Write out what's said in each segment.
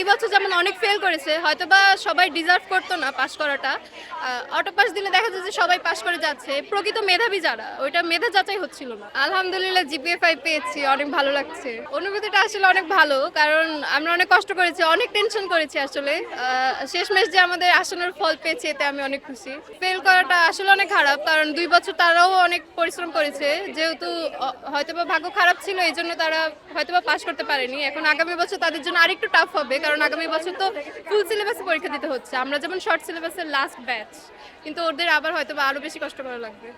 এই বছর যেমন অনেক ফেল করেছে হয়তো বা সবাই ডিজার্ভ করতো না পাশ করাটা। অটো পাস দিলে দেখা যাচ্ছে সবাই পাশ করে যাচ্ছে। প্রকৃত মেধাবী যারা ওইটা মেধা যাচাই হচ্ছিল না। আলহামদুলিল্লাহ জিপিএ ফাইভ পেয়েছি অনেক ভালো লাগছে। অনুভূতিটা আসলে অনেক ভালো কারণ আমরা অনেক কষ্ট করেছি অনেক টেনশন করেছি আসলে। আহ, শেষমেশ যে আমাদের আসনের ফল পেয়েছে এতে আমি অনেক খুশি। ফেল করাটা আসলে অনেক খারাপ কারণ দুই বছর তারাও অনেক পরিশ্রম করেছে। যেহেতু হয়তোবা ভাগ্য খারাপ ছিল এই জন্য তারা হয়তোবা পাশ করতে পারেনি। এখন আগামী বছর তাদের জন্য আরেকটু টাফ হবে কারণ আগামী বছর তো ফুল সিলেবাসে পরীক্ষা দিতে হচ্ছে। আমরা যেমন শর্ট সিলেবাসের লাস্ট ব্যাচ কিন্তু ওদের আবার হয়তো বা আরও বেশি কষ্ট করা লাগবে।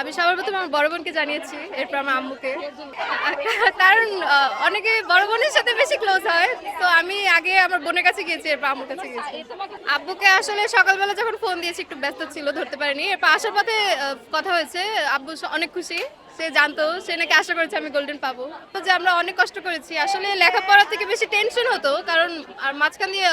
আমি সবার প্রথমে আমার বড় বোনকে জানিয়েছি, এরপর আমার আম্মুকে। কারণ অনেকে বড় বোনের সাথে বেশি ক্লোজ হয়, তো আমি আগে আমার বোনের কাছে গিয়েছি, এরপর আম্মুর কাছে গিয়েছি। আব্বুকে আসলে সকালবেলা যখন ফোন দিয়েছি, একটু ব্যস্ত ছিল, ধরতে পারিনি। এরপর আসার পথে কথা হয়েছে, আব্বু অনেক খুশি। সে জানতো, সে নাকি আশা করেছে আমি গোল্ডেন পাবো। তো যে আমরা অনেক কষ্ট করেছি, আসলে লেখাপড়ার থেকে বেশি টেনশন হতো, কারণ আর মাঝখান দিয়ে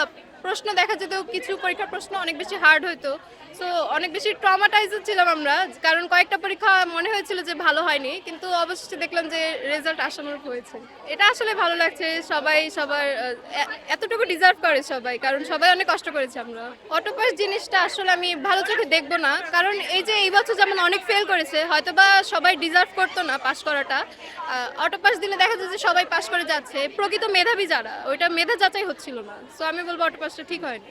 প্রশ্ন দেখা যেত, কিছু পরীক্ষার প্রশ্ন অনেক বেশি হার্ড হতো সো অনেক বেশি ট্রমাটাইজ ছিলাম আমরা। কারণ কয়েকটা পরীক্ষা মনে হয়েছিল যে ভালো হয়নি, কিন্তু অবশেষে দেখলাম যে রেজাল্ট আসানোর হয়েছে। এটা আসলে ভালো লাগছে, সবাই সবার এতটুকু ডিজার্ভ করে সবাই, কারণ সবাই অনেক কষ্ট করেছে আমরা। অটোপাস জিনিসটা আসলে আমি ভালো চোখে দেখব না, কারণ এই যে এই বছর যেমন অনেক ফেল করেছে হয়তো বা সবাই ডিজার্ভ করতো না পাশ করাটা। অটোপাস দিলে দেখা যাচ্ছে যে সবাই পাশ করে যাচ্ছে, প্রকৃত মেধাবী যারা, ওইটা মেধা যাচাই হচ্ছিল না। সো আমি বলব অটোপাসটা ঠিক হয়নি।